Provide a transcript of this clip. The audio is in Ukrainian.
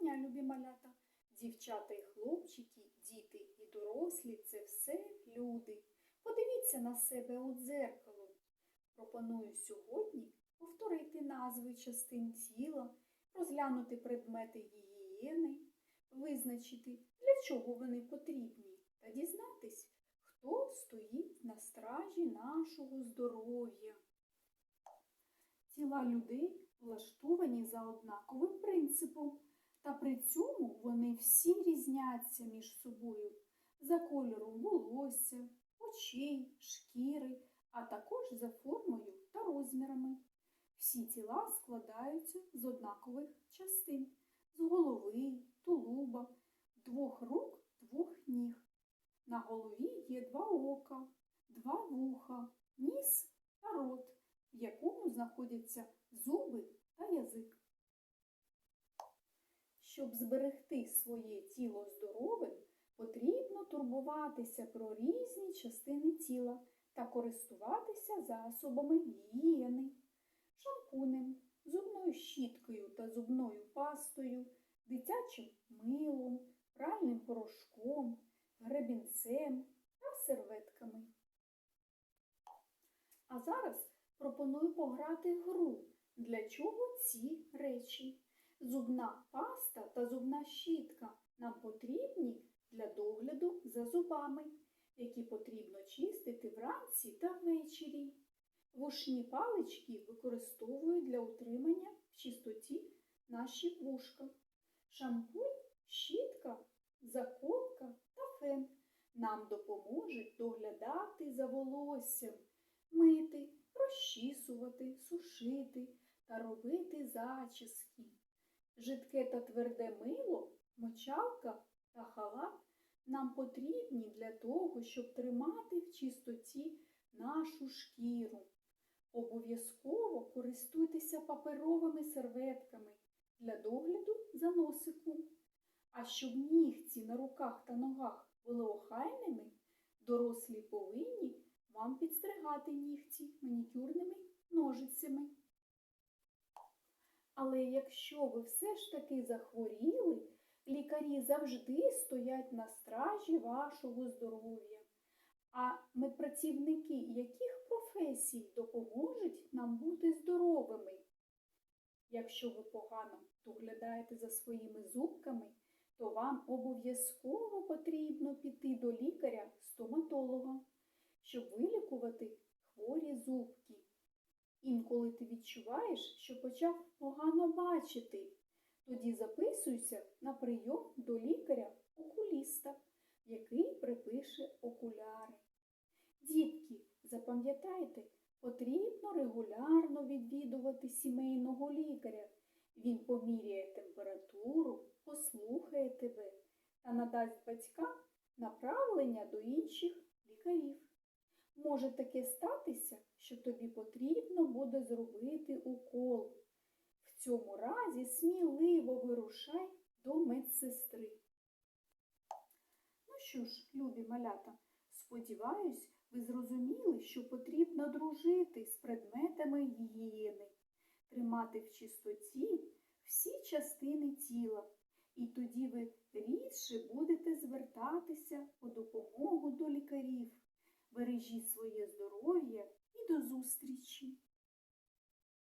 дня, любі малята! Дівчата і хлопчики, діти і дорослі це все люди. Подивіться на себе у дзеркало. Пропоную сьогодні повторити назви частин тіла, розглянути предмети гігієни, визначити, для чого вони потрібні, та дізнатись, хто стоїть на стражі нашого здоров'я. Тіла людей влаштовані за однаковим принципом, та при цьому вони всі різняться між собою за кольором волосся, очей, шкіри, а також за формою та розмірами. Всі тіла складаються з однакових частин з голови, тулуба, двох рук, двох ніг. На голові є два ока, два вуха, ніс та рот, в якому знаходяться зуби та язик. Щоб зберегти своє тіло здоровим, потрібно турбуватися про різні частини тіла та користуватися засобами гігієни, шампунем, зубною щіткою та зубною пастою, дитячим милом, пральним порошком, гребінцем та серветками. А зараз пропоную пограти гру. Для чого ці речі? Зубна паста та зубна щітка нам потрібні для догляду за зубами, які потрібно чистити вранці та ввечері. Вушні палички використовують для утримання в чистоті наші вушка. Шампунь, щітка, заколка та фен нам допоможуть доглядати за волоссям, мити, розчісувати, сушити та робити зачіски. Жидке та тверде мило, мочалка та халат нам потрібні для того, щоб тримати в чистоті нашу шкіру. Обов'язково користуйтеся паперовими серветками для догляду за носиком. А щоб нігті на руках та ногах були охайними, дорослі повинні вам підстригати нігті манікюрними ножицями. Але якщо ви все ж таки захворіли, лікарі завжди стоять на стражі вашого здоров'я. А медпрацівники яких професій допоможуть нам бути здоровими? Якщо ви погано доглядаєте за своїми зубками, то вам обов'язково потрібно піти до лікаря-стоматолога, щоб вилікувати хворі зубки. Інколи ти відчуваєш, що почав погано бачити, тоді записуйся на прийом до лікаря-окуліста, який припише окуляри. Дітки, запам'ятайте, потрібно регулярно відвідувати сімейного лікаря. Він поміряє температуру, послухає тебе та надасть батькам направлення до інших лікарів. Може таке статися, що тобі потрібно буде зробити укол. В цьому разі сміливо вирушай до медсестри. Ну що ж, любі малята, сподіваюсь, ви зрозуміли, що потрібно дружити з предметами гігієни, тримати в чистоті всі частини тіла, і тоді ви рідше будете звертатися по допомогу до лікарів. Бережіть своє здоров'я і до зустрічі!